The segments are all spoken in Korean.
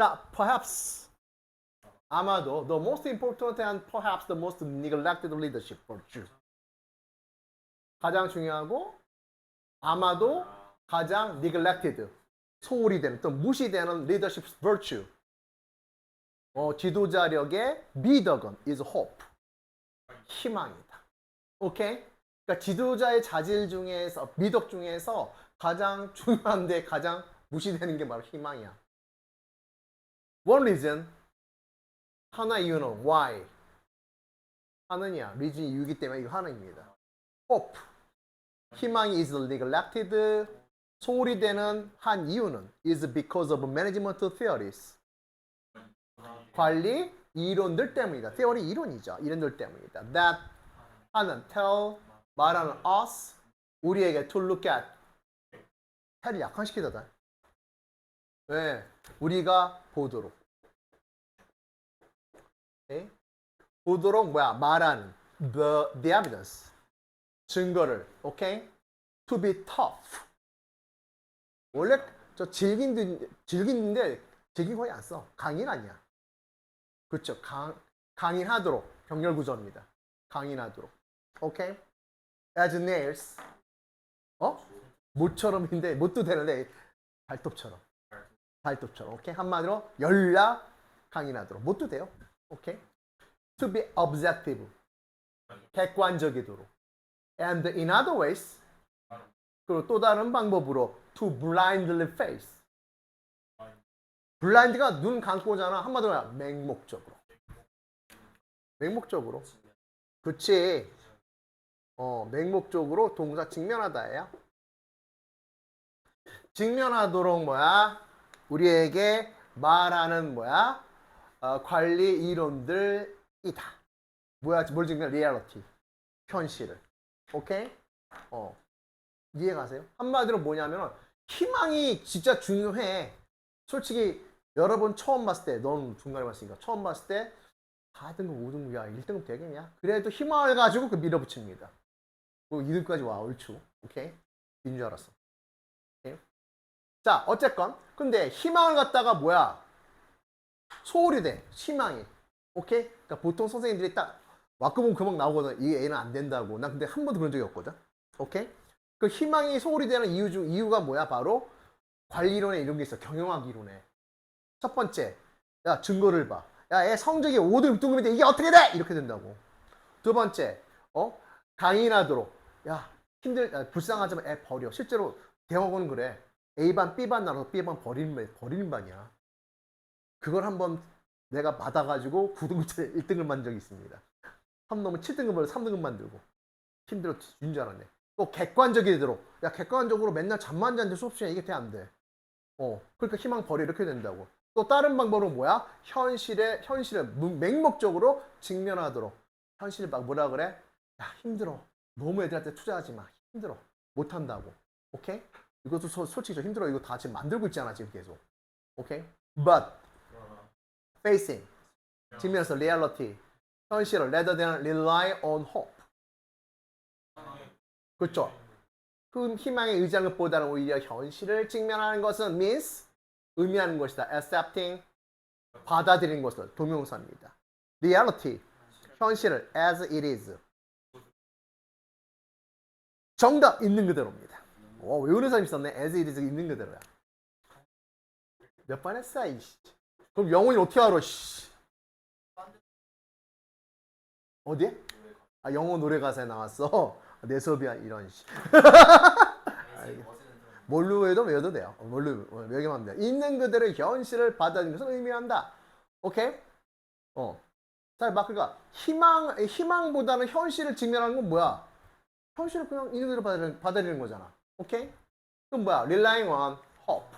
자, perhaps 아마도 the most important and perhaps the most neglected leadership virtue. 가장 중요하고 아마도 가장 neglected 소홀히 되는 또 무시되는 leadership virtue. 어, 지도자력의 미덕은 is hope. 희망이다. 오케이? 그러니까 지도자의 자질 중에서 미덕 중에서 가장 중요한데 가장 무시되는 게 바로 희망이야. One reason 하나 이유는 why 하느냐 리즌 이유기 때문에 이거 하나입니다. hope 희망이 is neglected 소홀히 되는 한 이유는 is because of management theories 관리 이론들 때문이다. theory 이론이죠. 이론들 때문이다. that 하는 tell 말하는 us 우리에게 to look at 해를 약화시키다. 왜? 우리가 보도록. 오케이? 보도록 뭐야? 말하는 the, the evidence 증거를. 오케이? to be tough. 원래 저 즐긴 즐긴데 즐긴 거의 안 써. 강인 아니야. 그렇죠. 강 강인하도록 병렬 구조입니다. 강인하도록. 오케이? as nails. 어? 못처럼인데 못도 되는데 발톱처럼. 발톱처럼. 오케이? 한마디로 연락 강인하도록. 못도 돼요. 오케이? to be objective. 객관적이도록. and in other ways 그리고 또 다른 방법으로 to blindly face. 블라인드가 눈 감고잖아. 한마디로 맹목적으로. 맹목적으로. 그치. 어, 맹목적으로 동사 직면하다예요. 직면하도록 뭐야? 우리에게 말하는 뭐야? 어, 관리 이론들이다. 뭐야? 뭘 증명? 리얼리티. 현실을. 오케이? 어. 이해가세요? 한마디로 뭐냐면 희망이 진짜 중요해. 솔직히 여러분 처음 봤을 때, 넌 중간에 봤으니까 처음 봤을 때 4등급, 5등급이야, 1등급 되겠냐? 그래도 희망을 가지고 그 밀어붙입니다. 그리고 2등까지 와, 얼추. 오케이? 인줄 알았어. 자, 어쨌건. 근데 희망을 갖다가 뭐야? 소홀히 돼. 희망이. 오케이? 그러니까 보통 선생님들이 딱 와꾸보면 금방 나오거든. 이 애는 안 된다고. 나 근데 한 번도 그런 적이 없거든. 오케이? 그 희망이 소홀히 되는 이유 중 이유가 뭐야? 바로 관리론에 이런 게 있어. 경영학 이론에. 첫 번째, 야 증거를 봐. 야, 얘 성적이 5등, 6등급인데 이게 어떻게 돼? 이렇게 된다고. 두 번째, 어 강인하도록. 야 힘들, 야, 불쌍하지만 애 버려. 실제로 대학원은 그래. A반, B반 나눠서 B반 버리는 반, 버리는 반이야. 그걸 한번 내가 받아가지고 9등급 1등을 만든 적이 있습니다. 한 놈은 7등급을 3등급 만들고 힘들어 죽는 줄 알았네. 또 객관적이도록. 야 객관적으로 맨날 잠만 자는데 수업 시간에 이게 돼 안 돼. 어, 그러니까 희망 버려 이렇게 된다고. 또 다른 방법은 뭐야? 현실에 현실에 무- 맹목적으로 직면하도록. 현실 막 뭐라 그래? 야 힘들어. 너무 애들한테 투자하지 마. 힘들어. 못 한다고. 오케이? 이것도 소- 솔직히 좀 힘들어. 이거 다 지금 만들고 있잖아 지금 계속. 오케이? But facing 직면에서 reality 현실을 rather than rely on hope. 그렇죠? 그 희망에 의지하는 것보다는 오히려 현실을 직면하는 것은 means 의미하는 것이다. accepting 받아들이는 것을 동명사입니다. reality 현실을 as it is 정답 있는 그대로입니다. 와, 외우는 사람 있었네. as it is 있는 그대로야. 몇 번 했어, 이씨. 그럼 영혼이 어떻게 알아, 씨. 어디에? 아, 영어 노래 가사에 나왔어. 내 수업이야, 이런 씨. 뭘로 해도 외워도 돼요. 어, 뭘로 외우기만 돼요. 있는 그대로 현실을 받아들이는 것을 의미한다. 오케이? 어. 자, 막 그러니까 희망 희망보다는 현실을 직면하는 건 뭐야? 현실을 그냥 있는 그대로 받아들이는 거잖아. 오케이? 그럼 뭐야? relying on hope.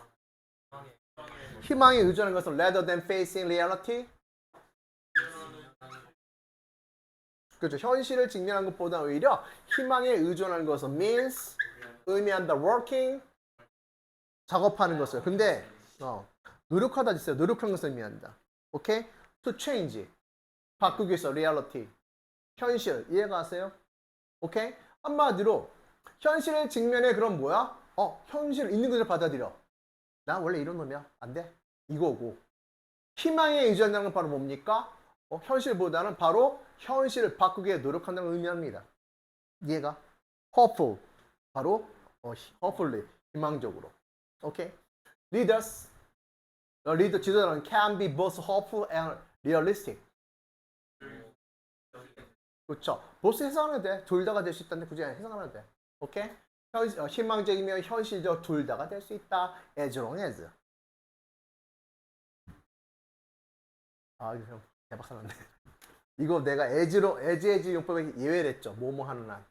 희망에 의존하는 것은 rather than facing reality. 그렇죠. 현실을 직면하는 것보다 오히려 희망에 의존하는 것은 means 의미한다 working 작업하는 것을. 근데 어, 노력하다 있어요. 노력하는 것을 의미한다. 오케이? to change 바꾸기 위해서 reality 현실 이해가세요? 오케이? 한마디로 현실의 직면에 그럼 뭐야? 어 현실 있는 것을 받아들여. 나 원래 이런 놈이야. 안 돼? 이거고 희망에 의존하는 건 바로 뭡니까? 어, 현실보다는 바로 현실을 바꾸게 노력한다는 걸 의미합니다. 이해가? hopeful. 바로 어, hopefully. 희망적으로. 오케이? leaders. 어, 리더 지도자는 can be both hopeful and realistic. 그렇죠. 보스 해석하면 돼. 둘 다가 될 수 있다는데 굳이 해석하면 돼. 오케이? 현, 어, 희망적이며 현실적 둘 다가 될 수 있다. as long as. 아, 이거 대박 사는데. 이거 내가 as, as 용법에 예외를 했죠. 뭐뭐 하는 한.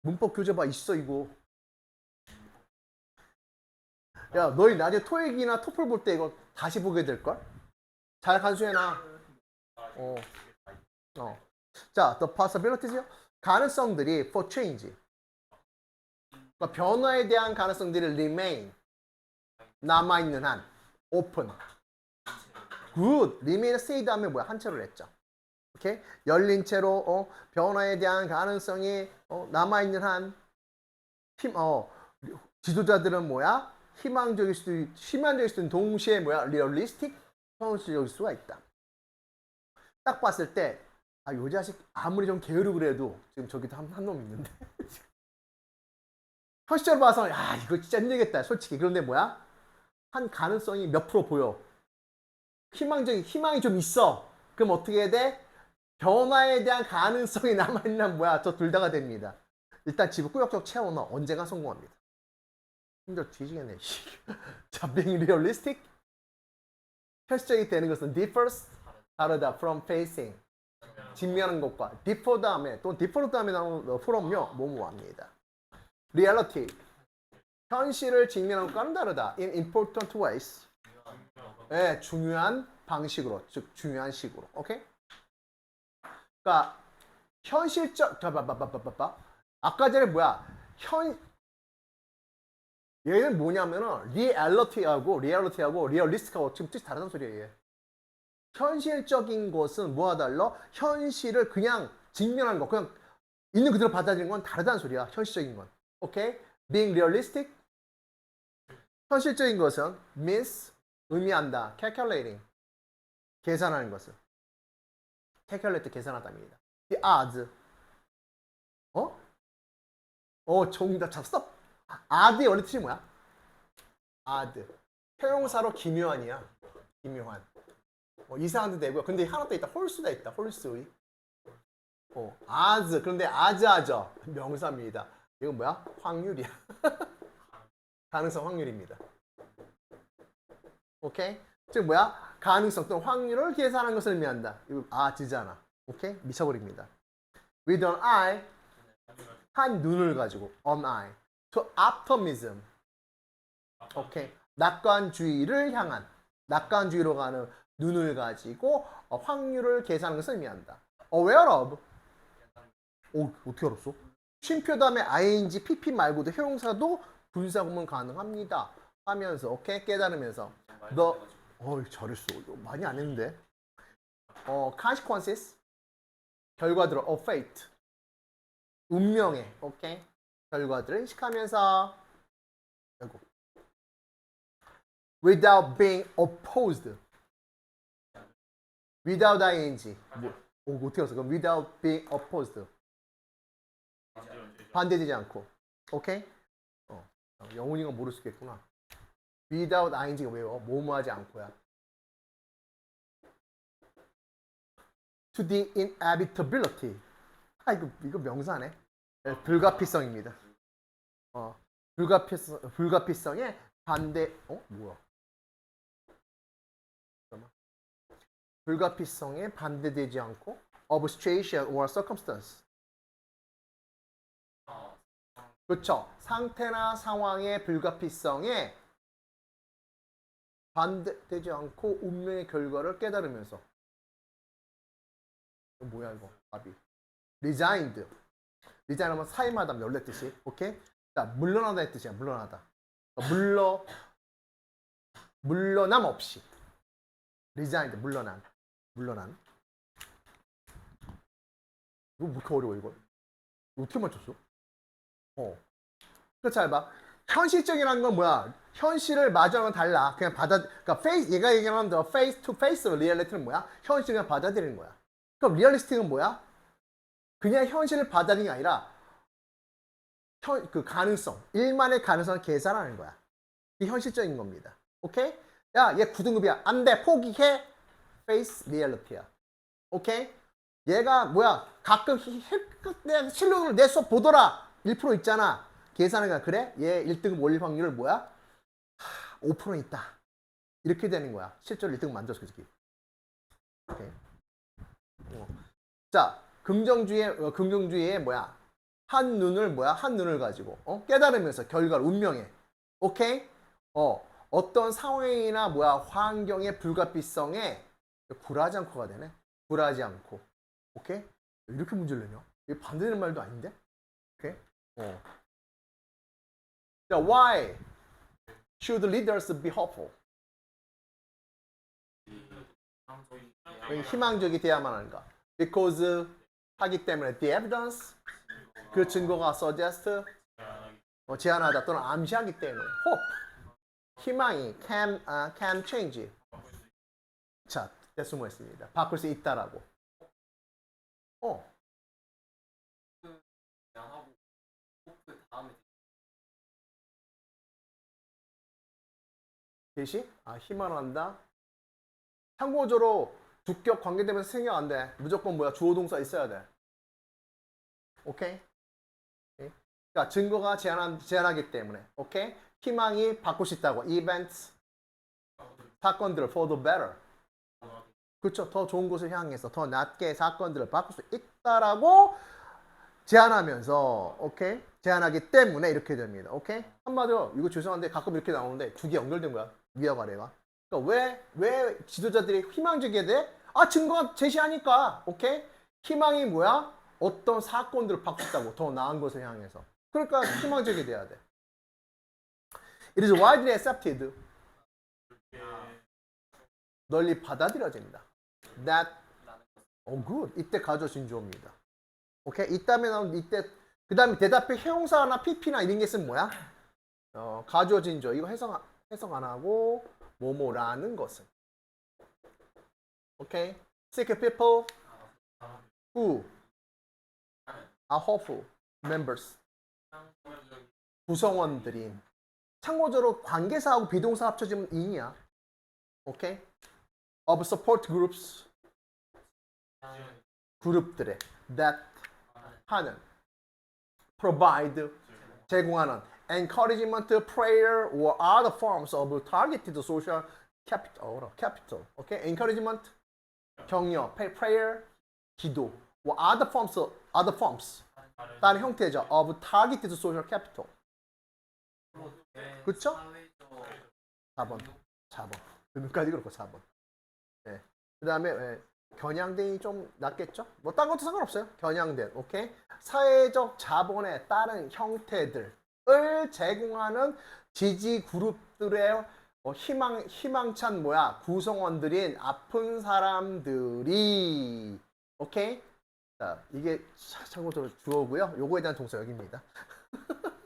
문법 교재 봐 있어 이거. 야, 너희 나중에 토익이나 토플 볼 때 이거 다시 보게 될 걸? 잘 간수해놔. 어. 어. 자, the possibilities요. 가능성들이 for change. 그러니까 변화에 대한 가능성들이 remain. 남아 있는 한 open. good. remain stay 다음에 뭐야? 한 채로 했죠. 오케이? 열린 채로 어, 변화에 대한 가능성이 어, 남아 있는 한 힘, 어, 지도자들은 뭐야? 희망적일 수도 있- 희망적일 수도 동시에 뭐야? 리얼리스틱 현실적일 수가 있다. 딱 봤을 때, 아, 요 자식 아무리 좀 게으르고 그래도 지금 저기도 한, 한 놈 있는데. 현실적으로 봐서, 야, 이거 진짜 힘들겠다, 솔직히. 그런데 뭐야? 한 가능성이 몇 프로 보여. 희망적인, 희망이 좀 있어. 그럼 어떻게 해야 돼? 변화에 대한 가능성이 남아있는 한 뭐야? 저 둘 다가 됩니다. 일단 집을 꾸역꾸역 채워넣어. 언젠가 성공합니다. 힘들어 뒤지겠네. 씨. 자, being realistic. 현실적이 되는 것은 differs. 다르다. from facing. 직면하는 것과 differ 다음에 또 differ 다음에 나오는 어, from요. 뭐뭐합니다. reality. 현실을 직면하는 것과는 다르다. in important ways. 예, 중요한 방식으로. 즉, 중요한 식으로. 오케이? 그러니까 현실적 봐봐봐봐봐 아까 전에 뭐야 현 얘는 뭐냐면은 리얼리티하고 리얼리티하고 리얼리스트하고 지금 뜻이 다르다는 소리예요. 얘. 현실적인 것은 뭐가 달라? 현실을 그냥 직면하는 거, 그냥 있는 그대로 받아들이는 건 다르다는 소리야. 현실적인 건. 오케이? Being realistic. 현실적인 것은 means 의미한다. calculating. 계산하는 것을. calculate 계산하다입니다. The odds. 어? 어, 정답 잡았어? 아드의 원래 뜻이 뭐야? 아드. 형용사로 기묘한이야. 기묘한. 어, 이상한도 되고요. 근데 하나 더 있다. 홀수가 있다. 홀수의. 어, 아즈. 그런데 아즈아저 명사입니다. 이건 뭐야? 확률이야. 가능성 확률입니다. 오케이? 즉 뭐야? 가능성 또는 확률을 계산하는 것을 의미한다. 이거 아즈잖아. 오케이? 미쳐버립니다. With an eye 한 눈을 가지고 on eye to optimism 오케이 낙관주의를 향한 낙관주의로 가는 눈을 가지고 어, 확률을 계산하는 것을 의미한다. aware of 오 어떻게 알았어? 쉼표 다음에 ing, pp 말고도 형용사도 분사 구문 가능합니다. 하면서 오케이? 깨달으면서. 너 어이 잘했어. 많이 안 했는데. 어 consequences. 결과들을 of fate. 운명의 오케이? 결과들을 인식하면서. 아이고. without being opposed without ing. 뭐, 오, 어떻게 알았어? 그럼 without being opposed. 반대되지 않고. 오케이? 어, 영훈이가 모를 수 있겠구나. Without ing가 왜요? 뭐뭐하지 않고야 to the inevitability. 아 이거 이거 명사네. 네, 불가피성입니다. 어, 불가피성, 불가피성의 반대, 어, 뭐야? 불가피성에 반대되지 않고 of situation or circumstance. 그렇죠. 상태나 상황의 불가피성에 반대되지 않고 운명의 결과를 깨달으면서. 이거 뭐야 이거? 답이. resigned. 리자인하면 사임하다 열네 뜻이. 오케이? 자 물러나다의 뜻이야 물러나다. 그러니까 물러 물러남 없이. 리자인드 물러난 물러난 이거 왜 이렇게 어려워 이거 어떻게 맞췄어 어 그렇지 봐 현실적이라는 건 뭐야 현실을 마주하는 건 달라. 그냥 받아, 그러니까 페이스, 얘가 얘기하는 the face to face 리얼리티는 뭐야? 현실을 그냥 받아들이는 거야. 그럼 리얼리스틱은 뭐야? 그냥 현실을 받아들이는 게 아니라 현, 그 가능성, 일만의 가능성을 계산하는 거야. 이 현실적인 겁니다. 오케이? 야, 얘 9등급이야. 안 돼. 포기해. Face 리얼리티야. 오케이? 얘가 뭐야? 가끔 내 실력을 내 수업 보더라. 1% 있잖아. 계산하니까 그래? 얘 1등급 올릴 확률을 뭐야? 하, 5% 있다. 이렇게 되는 거야. 실제로 1등급 만들었어, 그. 오케이. 어. 자, 긍정주의, 어, 긍정주의의 뭐야? 한 눈을 뭐야? 한 눈을 가지고 어? 깨달으면서 결과를 운명해. 오케이? 어, 어떤 상황이나 뭐야? 환경의 불가피성에 굴하지 않고가 되네. 굴하지 않고. 오케이? 이렇게 문제를 내냐? 이게 반대되는 말도 아닌데? 오케이? 어. 자, why should leaders be hopeful? 왜 희망적이 돼야만 하는가? Because 하기 때문에 the evidence 그 증거가 suggest 어, 제안하다 또는 암시하기 때문에 hope 희망이 can uh, can change 자 대수모했습니다. 바꿀 수 있다라고. 어 대시 아 희망한다. 참고적으로 주격 관계되면서 생각 안 돼. 무조건 뭐야 주어 동사 있어야 돼. 오케이? 오케이? 그러니까 증거가 제안한, 제안하기 때문에 오케이? 희망이 바꿀 수 있다고. events 사건들을 for the better. 그렇죠. 더 좋은 곳을 향해서 더 낫게 사건들을 바꿀 수 있다라고 제안하면서 오케이? 제안하기 때문에 이렇게 됩니다. 오케이? 한마디로 이거 죄송한데 가끔 이렇게 나오는데 두 개 연결된 거야. 위와 아래가. 그러니까 왜, 왜 지도자들이 희망적이게 돼? 아, 증거가 제시하니까. 오케이? 희망이 뭐야? 어떤 사건들을 있다고. 더 나은 것을 향해서. 그러니까 희망적이 돼야 돼. It is widely accepted. 널리 받아들여집니다. That, oh good. 이때 가져진 조입니다. 오케이? 나오면 이때, 그 다음에 대답에 형용사나 PP나 이런 게 있으면 뭐야? 어, 가져진 조. 이거 해석, 안- 해석 안 하고, 뭐뭐라는 것은. 오케이? Sick people who are hopeful members. 구성원들인. 참고적으로 관계사하고 비동사 합쳐지면 in이야. 오케이? of support groups. 그룹들의 that 하는 provide 제공하는 encouragement, prayer or other forms of targeted social capital. 어려워. capital. 오케이? encouragement 격려, pray- prayer 기도 or other forms other forms 다른 형태죠 of targeted social capital. 그쵸? 사회적 4번. 4번. 여기까지 그렇고 4번. 네. 그 다음에 겨냥den이 좀 낫겠죠? 뭐 딴 것도 상관없어요. 겨냥된. 오케이? 사회적 자본에 따른 형태들을 제공하는 지지 그룹들의 어, 희망 희망찬 뭐야 구성원들인 아픈 사람들이 오케이 자 이게 차- 참고로 주어고요 요거에 대한 동사 여기입니다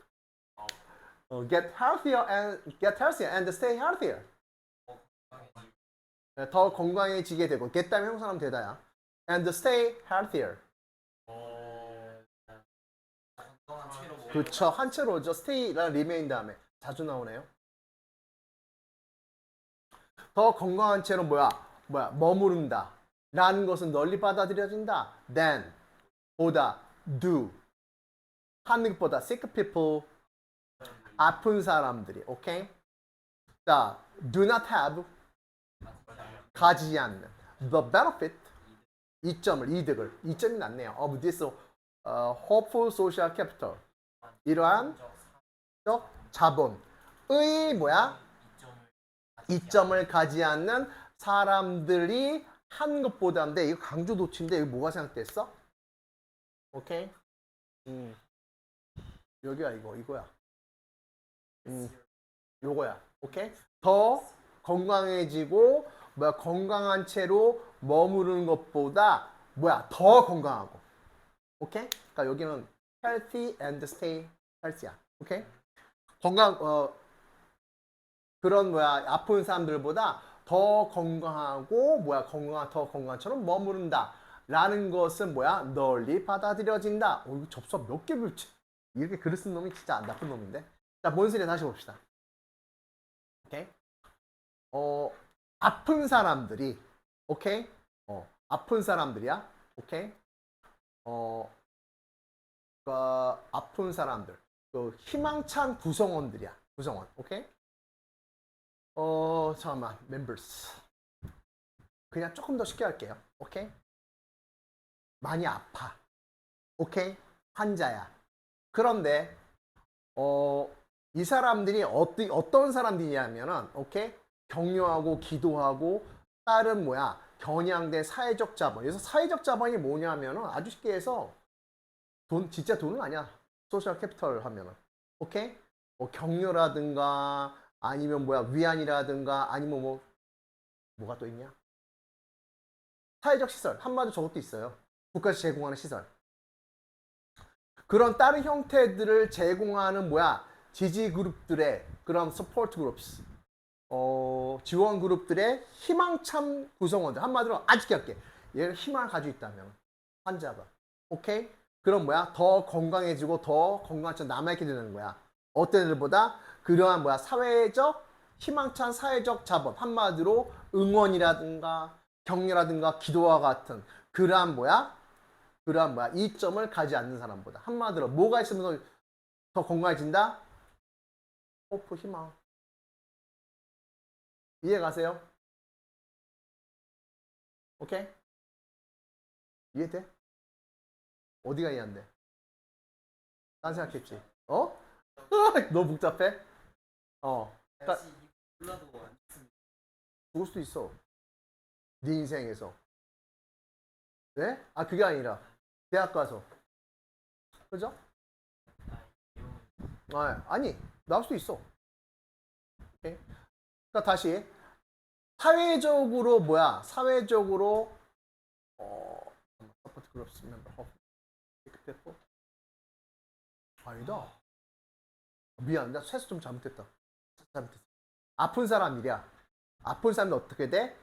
어, get healthier and get healthier and stay healthier 네, 더 건강해지게 되고 get 다음에 형사 하면 되다야. And stay healthier. 채로 먹 그쵸 한 채로죠. stay랑 remain 다음에. 자주 나오네요. 더 건강한 채로 뭐야? 뭐야? 머무른다. 라는 것은 널리 받아들여진다. than. 보다. do. 하는 것보다. sick people. 아픈 사람들이. 오케이? 자 do not have 가지지 않는. The benefit 이점을 이득을. 이점이 낫네요. Of this 어, hopeful social capital. 이러한 적 자본의 뭐야? 이점을 가지 않는 사람들이 한 것보다인데 이거 강조 도치인데 여기 뭐가 생각됐어? 오케이. 음. 여기야 이거 이거야. 음. 요거야. 오케이? 더 건강해지고 뭐야 건강한 채로 머무르는 것보다 뭐야 더 건강하고 오케이 그러니까 여기는 healthy and stay healthy야 오케이 건강 어 그런 뭐야 아픈 사람들보다 더 건강하고 뭐야 건강 더 건강처럼 머무른다. 라는 것은 뭐야 널리 받아들여진다. 어, 이거 접수 몇개 불지 이렇게 글을 쓴 놈이 진짜 나쁜 놈인데. 자, 뭔 소리야 다시 봅시다. 오케이. 어 아픈 사람들이 오케이. 어 아픈 사람들이야. 오케이. 어 그, 아픈 사람들. 그 희망찬 구성원들이야. 구성원. 오케이. 어 잠깐만 members. 그냥 조금 더 쉽게 할게요. 오케이. 많이 아파. 오케이? 환자야. 그런데 어, 이 사람들이 어떤 어떤 사람들이냐면은 오케이? 격려하고 기도하고 다른 뭐야? 겨냥된 사회적 자본. 그래서 사회적 자본이 뭐냐면은 아주 쉽게 해서 돈 진짜 돈은 아니야. 소셜 캐피털 하면은. 오케이? 뭐 격려라든가 아니면 뭐야? 위안이라든가 아니면 뭐 뭐가 또 있냐? 사회적 시설. 한마디로 저것도 있어요. 국가에서 제공하는 시설. 그런 다른 형태들을 제공하는 뭐야 지지 그룹들의 그런 서포트 그룹스 어, 지원 그룹들의 희망찬 구성원들 한마디로 아직 할게. 얘가 희망을 가지고 있다면 환자가. 오케이? 그럼 뭐야? 더 건강해지고 더 건강한 남아있게 되는 거야. 어떤 애들보다 그러한 뭐야? 사회적 희망찬 사회적 자본 한마디로 응원이라든가 격려라든가 기도와 같은 그러한 뭐야? 그러한 뭐야? 이점을 가지 않는 사람보다. 한마디로 뭐가 있으면 더, 더 건강해진다? 호프 희망 이해 가세요? 오케이? 이해돼? 어디가 이해 안 돼? 딴 생각했지? 어? 너무 복잡해? 어 몰라도 안 좋습니다. 죽을 수도 있어 네 인생에서 네? 아 그게 아니라 대학 가서 그죠? 아, 아니 나올 수도 있어 오케이? 그러니까 다시 사회적으로 뭐야? 사회적으로 어 서포트 그룹스 멤버 어 아니다. 미안 나 세수 좀 잘못했다. 잘못했어. 아픈 사람이랴 아픈 사람이 어떻게 돼?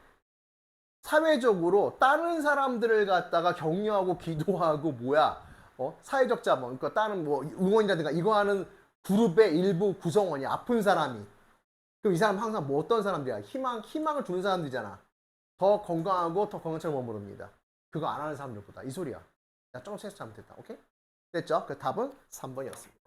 사회적으로 다른 사람들을 갖다가 격려하고 기도하고 뭐야? 어? 사회적 자본 그러니까 다른 뭐 응원이라든가 이거 하는 그룹의 일부 구성원이 아픈 사람이 그럼 이 사람 항상 뭐 어떤 사람들이야? 희망 희망을 주는 사람들이잖아. 더 건강하고 더 건강처럼 머무릅니다. 그거 안 하는 사람들보다. 이 소리야. 나 조금 세서 잘못했다. 오케이? 됐죠? 그 답은 3번이었습니다